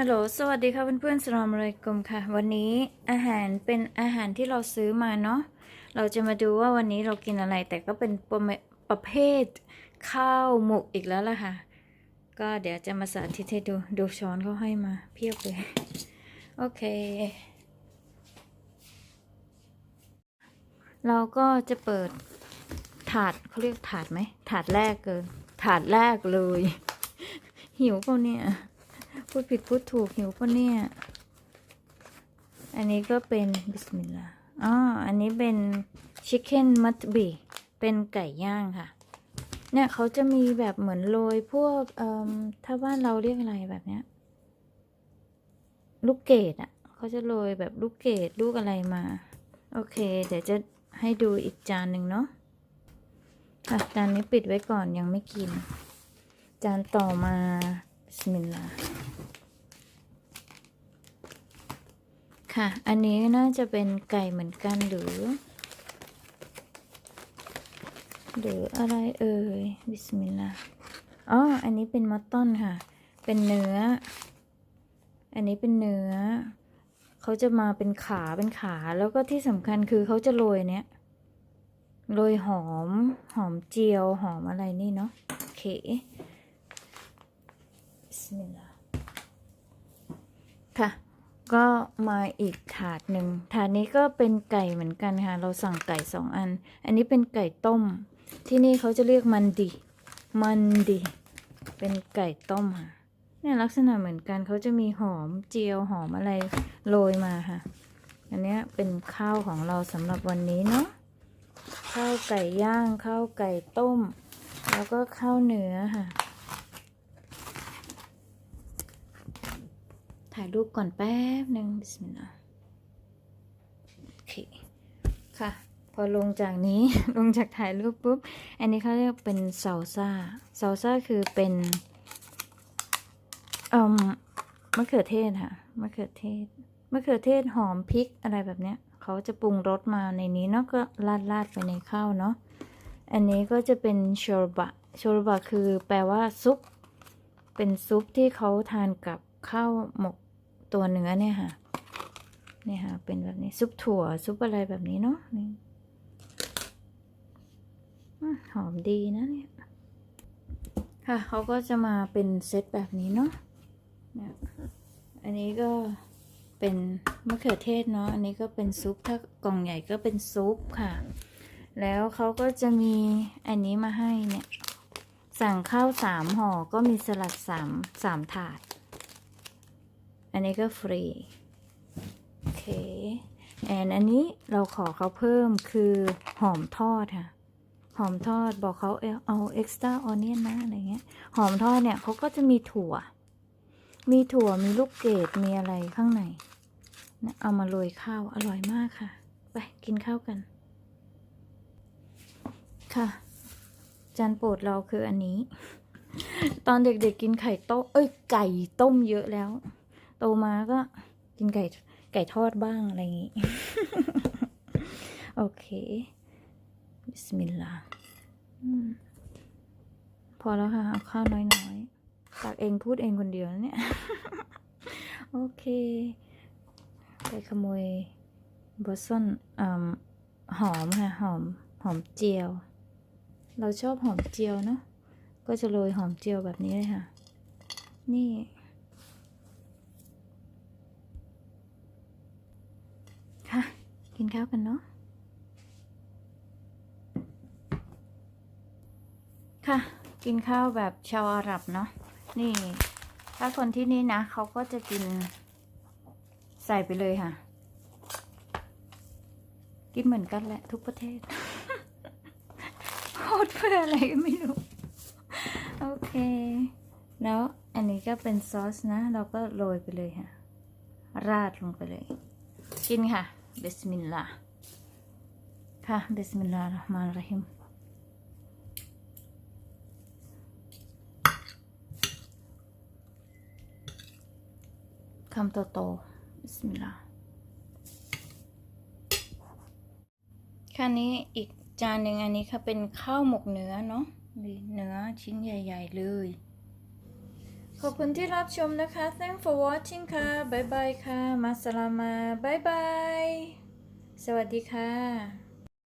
ฮัลโหล สวัสดีค่ะเพื่อนๆสลามอะไรกุมค่ะ วันนี้อาหารเป็นอาหารที่เราซื้อมาเนาะ เราจะมาดูว่าวันนี้เรากินอะไร แต่ก็เป็นประเมประเภทข้าวหมกอีกแล้วล่ะค่ะ ก็เดี๋ยวจะมาสาธิตให้ดู ดูช้อนเขาให้มาเพียบเลย โอเค เราก็จะเปิดถาดเขาเรียกถาดไหม ถาดแรกเกินถาดแรกเลย หิวเปล่าเนี่ย พูดผิดพูดถูกหิวปะเนี่ย อันนี้ก็เป็นบิสมิลลาห์อ๋ออันนี้เป็นชิคเก้นมัตบีเป็นไก่ย่างค่ะ เนี่ยเขาจะมีแบบเหมือนโรยพวกเอ่อถ้าบ้านเราเรียกอะไรแบบเนี้ย ลูกเกดอะเขาจะโรยแบบลูกเกดลูกอะไรมา โอเค เดี๋ยวจะให้ดูอีกจานหนึ่งเนาะค่ะจานนี้ปิดไว้ก่อนยังไม่กิน จานต่อมาบิสมิลลาห์ ค่ะ อันนี้น่าจะเป็นไก่เหมือนกันหรือ หรืออะไรเอ่ย บิสมิลลาห์อ๋อ อันนี้เป็นมัตตอนค่ะ เป็นเนื้อ อันนี้เป็นเนื้อ เขาจะมาเป็นขาเป็นขา แล้วก็ที่สำคัญคือเขาจะโรยเนี้ย โรยหอม หอมเจียว หอมอะไรนี่เนาะโอเคบิสมิลลาห์ค่ะ ก็มาอีกถาดหนึ่งถาดนี้ก็เป็นไก่เหมือนกันค่ะ เราสั่งไก่สองอัน อันนี้เป็นไก่ต้ม ที่นี่เขาจะเรียกมันดิมันดิเป็นไก่ต้มค่ะเนี่ยลักษณะเหมือนกันเขาจะมีหอมเจียวหอมอะไรโรยมาค่ะ อันนี้เป็นข้าวของเราสำหรับวันนี้เนาะข้าวไก่ย่างข้าวไก่ต้ม แล้วก็ข้าวเนื้อค่ะายรูปก่อนแป๊บหนึ่งบิสมิลลาห์โอเคค่ะ พอลงจากนี้ ลงจากถ่ายรูปปุ๊บ อันนี้เขาเรียกเป็นซาลซ่าซาลซ่าคือเป็นเอ่มมะเขือเทศค่ะมะเขือเทศมะเขือเทศหอมพริกอะไรแบบเนี้ยเขาจะปรุงรสมาในนี้เนาะก็ราดราดๆไปในข้าวเนาะอันนี้ก็จะเป็นโชรบะโชรบะคือแปลว่าซุป เป็นซุปที่เขาทานกับข้าวหมก ตัวเนื้อเนี่ยค่ะเนี่ยค่ะเป็นแบบนี้ซุปถั่วซุปอะไรแบบนี้เนาะนี่หอมดีนะเนี่ยค่ะเขาก็จะมาเป็นเซตแบบนี้เนาะเนี่ยอันนี้ก็เป็นมะเขือเทศเนาะอันนี้ก็เป็นซุปถ้ากล่องใหญ่ก็เป็นซุปค่ะ แล้วเขาก็จะมีอันนี้มาให้เนี่ย สั่งข้าวสามห่อก็มีสลัดสามสามถาด อันนี้ก็ฟรี โอเคแอนอันนี้เราขอเขาเพิ่มคือหอมทอดค่ะ หอมทอดบอกเขาเอาเอาเอ็กซ์ตร้าออเนียนนะอะไรเงี้ย หอมทอดเนี่ยเขาก็จะมีถั่ว มีถั่วมีลูกเกดมีอะไรข้างในนะเอามาโรยข้าวอร่อยมากค่ะ ไปกินข้าวกัน ค่ะ จานโปรดเราคืออันนี้ ตอนเด็กๆกินไข่ต้มเอ้ยไก่ต้มเยอะแล้ว โตมาก็กินไก่ไก่ทอดบ้างอะไรอย่างงี้ โอเค บิสมิลลาห์พอแล้วค่ะ เอาข้าวน้อยๆตักเองพูดเองคนเดียวนะเนี่ย โอเค ไปขโมยบอสซอนอหอมค่ะ หอม หอมเจียว เราชอบหอมเจียวเนาะ ก็จะโรยหอมเจียวแบบนี้เลยค่ะ นี่ ค่ะ กิ นข้าวกันเนาะค่ะ กินข้าวแบบชาวอาหรับเนาะนี่ ถ้าคนที่นี่นะเขาก็จะกินใส่ไปเลยค่ะ กินเหมือนกันแหละ ทุกประเทศโคตรเพื่ออะไรก็ไม่รู้ โอเค แล้วอันนี้ก็เป็นซอสนะ เราก็โรยไปเลยค่ะ ราดลงไปเลย กินค่ะ บิสมิลลาห์ค่ะบิสมิลลาห์เราะห์มานรเราะฮีมคำโตๆบิสมิลลาห์ค่ะนี้อีกจานหนึ่งอันนี้ค่ะเป็นข้าวหมกเนื้อเนาะเนื้อชิ้นใหญ่ ๆ เลย ขอบคุณที่รับชมนะคะ thank for watching ค่ะบายบายค่ะ มาสลามาบายบาย สวัสดีค่ะ